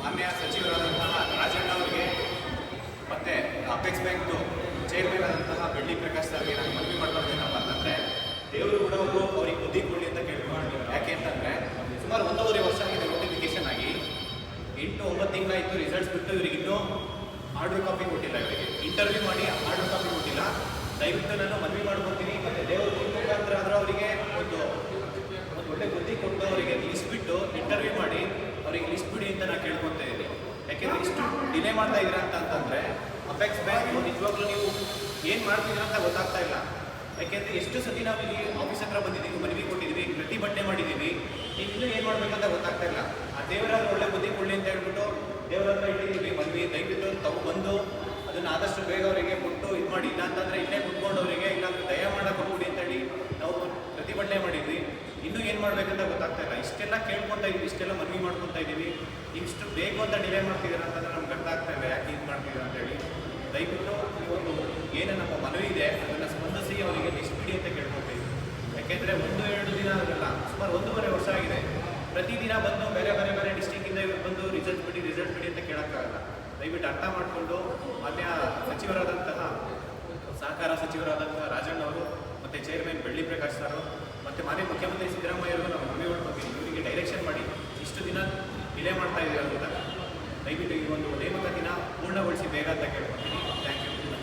ಮಾನ್ಯ ಸಚಿವರಾದಂತಹ ರಾಜಣ್ಣ ಅವರಿಗೆ, ಮತ್ತು ಅಪೆಕ್ಸ್ ಬ್ಯಾಂಕ್ದು ಚೇರ್ಮನ್ ಆದಂತಹ ಬೆಳ್ಳಿ ಪ್ರಕಾಶ್ ಅವರಿಗೆ ನಾನು ಮನವಿ ಏನಪ್ಪ ಅಂತಂದರೆ, ದೇವರು ಕೂಡ ಅವರು ಅವ್ರಿಗೆ ಬುದ್ಧಿ ಕೊಡಲಿ ಅಂತ ಕೇಳ್ಕೊಂಡು ಯಾಕೆ ಅಂತಂದರೆ, ಸುಮಾರು ಒಂದೂವರೆ ವರ್ಷ ಆಗಿದೆ ನೋಟಿಫಿಕೇಶನ್ ಆಗಿ. ಎಂಟು ಒಂಬತ್ತು ತಿಂಗಳಾಯಿತು ರಿಸಲ್ಟ್ಸ್ ಬಿಟ್ಟು ಇವ್ರಿಗೆ ಇನ್ನೂ ಆರ್ಡರ್ ಕಾಪಿ ಕೊಟ್ಟಿಲ್ಲ ಇವರಿಗೆ. ಇಂಟರ್ವ್ಯೂ ಮಾಡಿ ಆರ್ಡರ್ ಕಾಪಿ ಕೊಟ್ಟಿಲ್ಲ. ದಯವಿಟ್ಟು ನಾನು ಮನವಿ ಮಾಡ್ಕೊತೀನಿ. ಮತ್ತು ದೇವರು ಮುಖಾಂತರ ಆದರೂ ಅವರಿಗೆ ಒಂದು ಒಂದು ಒಳ್ಳೆ ಬುದ್ಧಿ ಕೊಟ್ಟು ಅವರಿಗೆ ಲಿಸ್ಟ್ ಬಿಟ್ಟು ಇಂಟರ್ವ್ಯೂ ಮಾಡಿ ಅವರಿಗೆ ಲಿಸ್ಟ್ ಬಿಡಿ ಅಂತ ನಾನು ಕೇಳ್ಕೊತಾ ಇದ್ದೀನಿ ಯಾಕೆಂದರೆ ಇಷ್ಟು ಡಿಲೇ ಮಾಡ್ತಾ ಇದ್ದೀರಾ ಅಂತ ಅಂತಂದರೆ ಅಪೆಕ್ಸ್ ಬ್ಯಾಂಕ್ ನಿಜವಾಗ್ಲೂ ನೀವು ಏನು ಮಾಡ್ತಿದ್ದೀರಾ ಅಂತ ಗೊತ್ತಾಗ್ತಾ ಇಲ್ಲ. ಯಾಕೆಂದರೆ ಎಷ್ಟು ಸತಿ ನಾವು ಇಲ್ಲಿ ಆಫೀಸ್ ಹತ್ರ ಬಂದಿದ್ದೀವಿ, ಮನವಿ ಕೊಟ್ಟಿದ್ದೀವಿ, ಪ್ರತಿಭಟನೆ ಮಾಡಿದ್ದೀವಿ ಇನ್ನೂ ಏನು ಮಾಡ್ಬೇಕಂತ ಗೊತ್ತಾಗ್ತಾ ಇಲ್ಲ. ಆ ದೇವರಾದ್ರೂ ಒಳ್ಳೆ ಬುದ್ಧಿ ಕೊಡಲಿ ಅಂತ ಹೇಳ್ಬಿಟ್ಟು ದೇವರ ಮಾಡಬೇಕಂತ ಗೊತ್ತಾಗ್ತಾ ಇಲ್ಲ. ಇಷ್ಟೆಲ್ಲ ಕೇಳ್ಕೊತಾ ಇದ್ದೀವಿ, ಇಷ್ಟೆಲ್ಲ ಮನವಿ ಮಾಡ್ಕೊತಾ ಇದ್ದೀವಿ. ಇಷ್ಟು ಬೇಕು ಅಂತ ಡಿಲೇ ಮಾಡ್ತಿದ್ದೀರಾ ಅಂತಂದ್ರೆ ನಮ್ಗೆ ಅರ್ಥ ಆಗ್ತಾ ಇಲ್ಲ ಯಾಕೆ ಇದು ಮಾಡ್ತಿದ್ದೀರಾ ಅಂತೇಳಿ ದಯವಿಟ್ಟು ಒಂದು ಏನು ನಮ್ಮ ಮನವಿ ಇದೆ, ಅದನ್ನು ಸ್ಪಂದಿಸಿ ಅವರಿಗೆ ಬಿಡಿ ಅಂತ ಕೇಳ್ಕೊತೀವಿ ಯಾಕೆಂದರೆ ಒಂದು, ಎರಡು ದಿನ ಆಗಲ್ಲ, ಸುಮಾರು ಒಂದೂವರೆ ವರ್ಷ ಆಗಿದೆ. ಪ್ರತಿದಿನ ಬಂದು ಬೇರೆ ಬೇರೆ ಬೇರೆ ಡಿಸ್ಟಿಕ್ಕಿಂದ ಇವ್ರು ಬಂದು ರಿಸಲ್ಟ್ ಬಿಡಿ ರಿಸಲ್ಟ್ ಬಿಡಿ ಅಂತ ಕೇಳೋಕ್ಕಾಗಲ್ಲ. ದಯವಿಟ್ಟು ಅರ್ಥ ಮಾಡಿಕೊಂಡು ಮಾನ್ಯ ಸಚಿವರಾದಂತಹ ಸಹಕಾರ ಸಚಿವರಾದಂತಹ ರಾಜಣ್ಣ ಅವರು ಮತ್ತು ಚೇರ್ಮನ್ ಬೆಳ್ಳಿ ಪ್ರಕಾಶ್ ಸರ್ ಮತ್ತು ಮಾನ್ಯ ಮುಖ್ಯಮಂತ್ರಿ ಸಿದ್ದರಾಮಯ್ಯ ಅವರು ನಾವು ಬಗ್ಗೆ ಇವರಿಗೆ ಡೈರೆಕ್ಷನ್ ಮಾಡಿ ಇಷ್ಟು ದಿನ ಡಿಲೇ ಮಾಡ್ತಾ ಇದ್ದೀವಿ ಅಂತ ದಯವಿಟ್ಟು ಈ ಒಂದು ನೇಮಕ ದಿನ